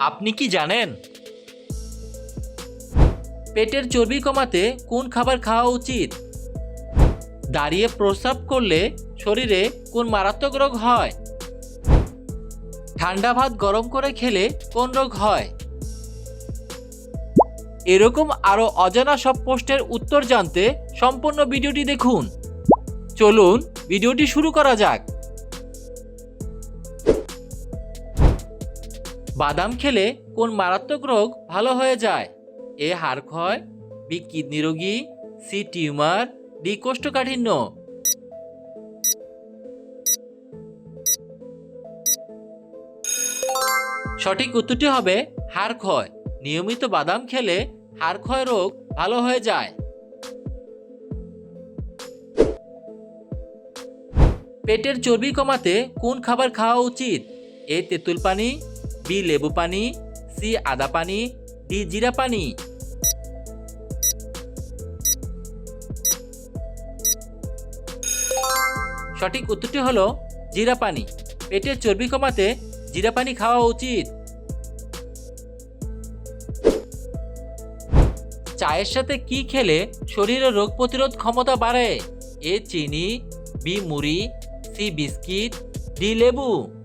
আপনি কি জানেন? পেটের চর্বি কমাতে কোন খাবার খাওয়া উচিত? দাঁড়িয়ে প্রস্রাব করলে শরীরে কোন মারাত্মক রোগ হয়? ঠান্ডা ভাত গরম করে খেলে কোন রোগ হয়? এরকম আরও অজানা সব প্রশ্নের উত্তর জানতে সম্পূর্ণ ভিডিওটি দেখুন। চলুন, ভিডিওটি শুরু করা যাক। বাদাম খেলে কোন মারাত্মক রোগ ভালো হয়ে যায়? এ হাড় ক্ষয়, বি কিডনি রোগী, সি টিউমার, ডি কোষ্ঠকাঠিন্য। সঠিক উত্তরটি হবে হাড় ক্ষয়। নিয়মিত বাদাম খেলে হাড় ক্ষয় রোগ ভালো হয়ে যায়। পেটের চর্বি কমাতে কোন খাবার খাওয়া উচিত? এ তেঁতুল পানি বি লেবু পানি, সি আদা পানি, ডি জিরা পানি। সঠিক উত্তরটি হলো জিরা পানি। পেটের চর্বি কমাতে জিরা পানি খাওয়া উচিত। চায়ের সাথে কি খেলে শরীরের রোগ প্রতিরোধ ক্ষমতা বাড়ে? এ চিনি, বি মুড়ি, সি বিস্কিট, ডি লেবু।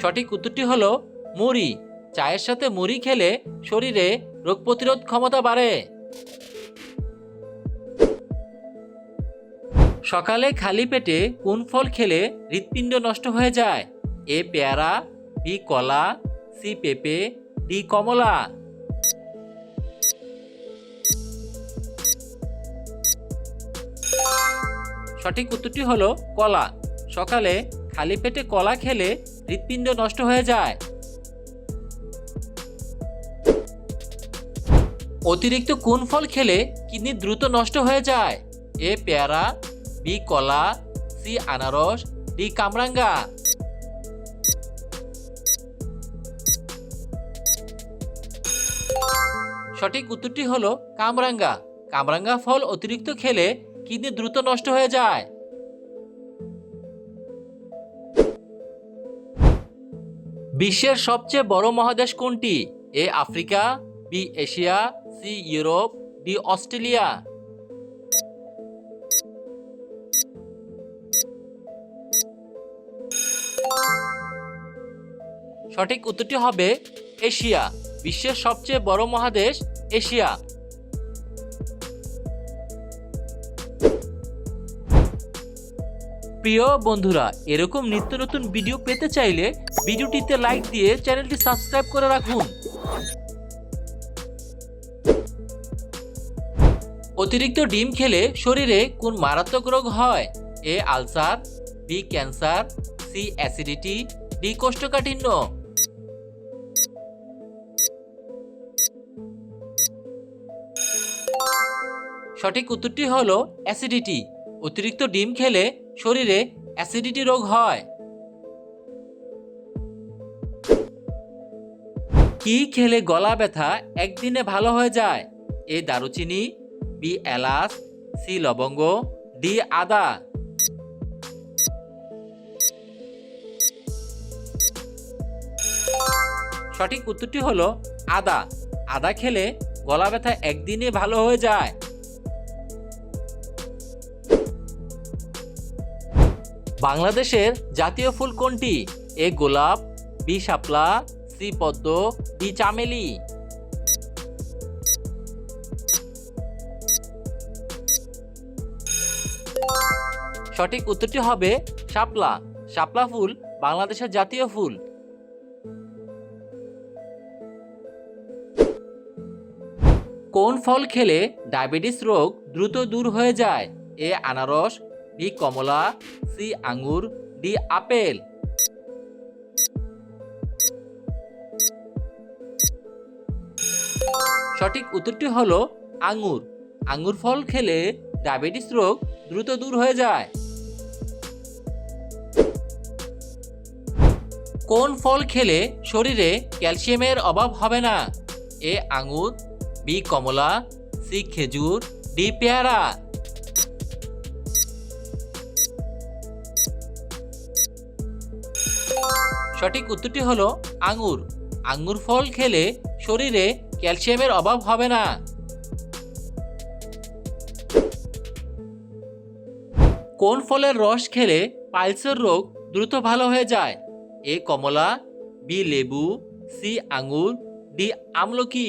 সঠিক উত্তরটি হলো মুড়ি। চায়ের সাথে মুড়ি খেলে শরীরে রোগ প্রতিরোধ ক্ষমতা বাড়ে। সকালে খালি পেটে কোন ফল খেলে হৃৎপিণ্ড নষ্ট হয়ে যায়? এ পেয়ারা, বি কলা, সি পেঁপে, ডি কমলা। সঠিক উত্তরটি হলো কলা। সকালে খালি পেটে কলা খেলে হৃৎপিণ্ড নষ্ট হয়ে যায়। অতিরিক্ত কোন ফল খেলে কিডনি দ্রুত নষ্ট হয়ে যায়? এ পেয়ারা, বি কলা, সি আনারস, ডি কামরাঙ্গা। সঠিক উত্তরটি হলো কামরাঙ্গা। কামরাঙ্গা ফল অতিরিক্ত খেলে কিডনি দ্রুত নষ্ট হয়ে যায়। বিশ্বের সবচেয়ে বড় মহাদেশ কোনটি? A Africa, B Asia, C Europe, D Australia. সঠিক উত্তরটি হবে এশিয়া, বিশ্বের সবচেয়ে বড় মহাদেশ এশিয়া। প্রিয় বন্ধুরা, এরকম নিত্য নতুন ভিডিও পেতে চাইলে ভিডিওটিতে লাইক দিয়ে চ্যানেলটি সাবস্ক্রাইব করে রাখুন। অতিরিক্ত ডিম খেলে শরীরে কোন মারাত্মক রোগ হয়? A, ulcer, B, cancer, C, acidity, D, কোষ্ঠকাঠিন্য। সঠিক উত্তরটি হলো অ্যাসিডিটি। অতিরিক্ত ডিম খেলে শরীরে অ্যাসিডিটি রোগ হয়। কি খেলে গলা ব্যথা একদিনে ভালো হয়ে যায়? এ দারুচিনি, বি এলাচ, সি লবঙ্গ, ডি আদা। সঠিক উত্তরটি হলো আদা। আদা খেলে গলা ব্যথা একদিনে ভালো হয়ে যায়। বাংলাদেশের জাতীয় ফুল কোনটি? এ গোলাপ, বি শাপলা সি পদ্ম ডি চামেলি। সঠিক উত্তরটি হবে শাপলা। শাপলা ফুল বাংলাদেশের জাতীয় ফুল। কোন ফল খেলে ডায়াবেটিস রোগ দ্রুত দূর হয়ে যায়? এ আনারস, বি কমলা, সি আঙ্গুর, ডি আপেল। সঠিক উত্তরটি হল আঙুর। আঙুর ফল খেলে ডায়াবেটিস রোগ দ্রুত দূর হয়ে যায়। কোন ফল খেলে শরীরে ক্যালসিয়ামের অভাব হবে না? এ আঙুর, বি কমলা, সি খেজুর, ডি পেয়ারা। সঠিক উত্তরটি হলো আঙুর। আঙুর ফল খেলে শরীরে ক্যালসিয়ামের অভাব হবে না। কোন ফলের রস খেলে পাইলসের রোগ দ্রুত ভালো হয়ে যায়? এ কমলা, বি লেবু, সি আঙুর, ডি আমলকি।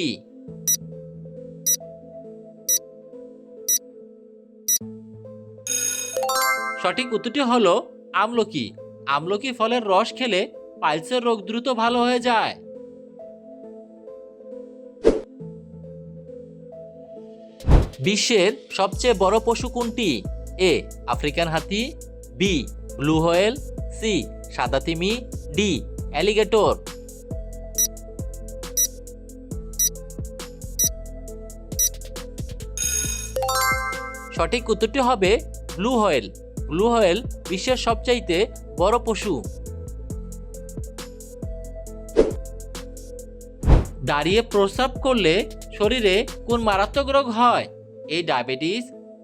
সঠিক উত্তরটি হলো আমলকি। আমলকি ফলের রস খেলে পাইলসের রোগ দ্রুত ভালো হয়ে যায়। বিশ্বের সবচেয়ে বড় পশু কোনটি? এ, আফ্রিকান হাতি, বি, ব্লু হোয়েল, সি, সাদা তিমি, ডি, অ্যালিগেটর। সঠিক উত্তরটি হবে ব্লু হোয়েল। ব্লু হোয়েল বিশ্বের সবচাইতে বড় পশু। দাঁড়িয়ে প্রস্রাব করলে শরীরে কোন মারাত্মক রোগ হয়? এ ডায়াবেটিস,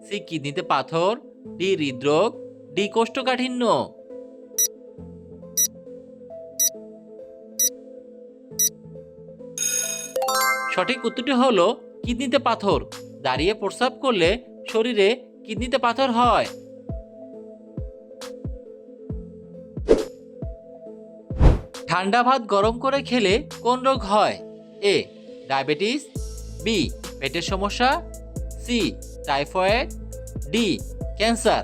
সি কিডনিতে পাথর, ডি হৃদরোগ, ডি কোষ্ঠকাঠিন্য। সঠিক উত্তরটি হলো কিডনিতে পাথর। দাঁড়িয়ে প্রস্রাব করলে শরীরে কিডনিতে পাথর হয়। ঠান্ডা ভাত গরম করে খেলে কোন রোগ হয়? এ, ডায়াবেটিস, বি, পেটের সমস্যা সি, টাইফয়েড, ডি, ক্যান্সার।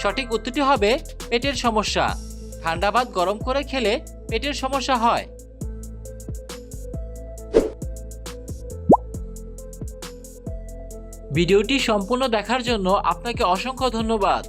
সঠিক উত্তরটি হবে পেটের সমস্যা। ঠান্ডা ভাত গরম করে খেলে পেটের সমস্যা হয়। ভিডিওটি সম্পূর্ণ দেখার জন্য আপনাকে অসংখ্য ধন্যবাদ।